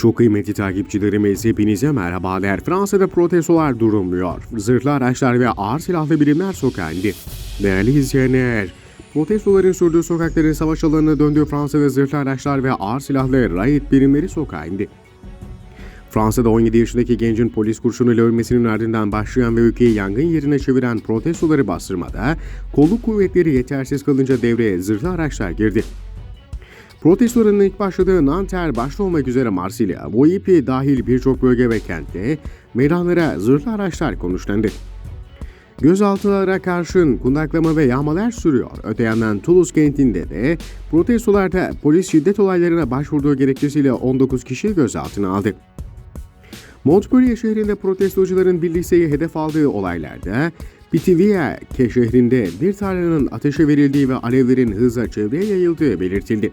Çok kıymetli takipçilerimiz hepinize merhabalar. Fransa'da protestolar durulmuyor. Zırhlı araçlar ve ağır silahlı birimler sokağa indi. Değerli izleyenler, protestoların sürdüğü sokakların savaş alanına döndüğü Fransa'da zırhlı araçlar ve ağır silahlı riot birimleri sokağa. Fransa'da 17 yaşındaki gencin polis kurşunuyla ölmesinin ardından başlayan ve ülkeyi yangın yerine çeviren protestoları bastırmada kolluk kuvvetleri yetersiz kalınca devreye zırhlı araçlar girdi. Protestoların ilk başladığı Nanterre başta olmak üzere Marsilya, Boipi dahil birçok bölge ve kentte meydanlara zırhlı araçlar konuşlandı. Gözaltılara karşın kundaklama ve yağmalar sürüyor. Öte yandan Toulouse kentinde de protestolarda polis şiddet olaylarına başvurduğu gerekçesiyle 19 kişi gözaltına aldı. Montpellier şehrinde protestocuların bir liseyi hedef aldığı olaylarda Pithiviers şehrinde bir tarlanın ateşe verildiği ve alevlerin hızla çevreye yayıldığı belirtildi.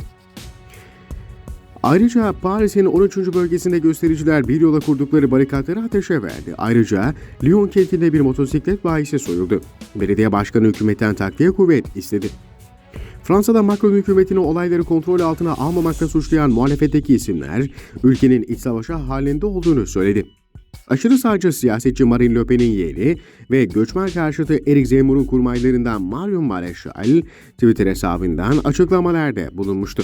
Ayrıca Paris'in 13. bölgesinde göstericiler bir yola kurdukları barikatları ateşe verdi. Ayrıca Lyon kentinde bir motosiklet bayisi soyuldu. Belediye başkanı hükümetten takviye kuvvet istedi. Fransa'da Macron hükümetini olayları kontrol altına almamakla suçlayan muhalefetteki isimler ülkenin iç savaşa halinde olduğunu söyledi. Aşırı sağcı siyasetçi Marine Le Pen'in yeğeni ve göçmen karşıtı Eric Zemmour'un kurmaylarından Marion Maréchal Twitter hesabından açıklamalarda bulunmuştu.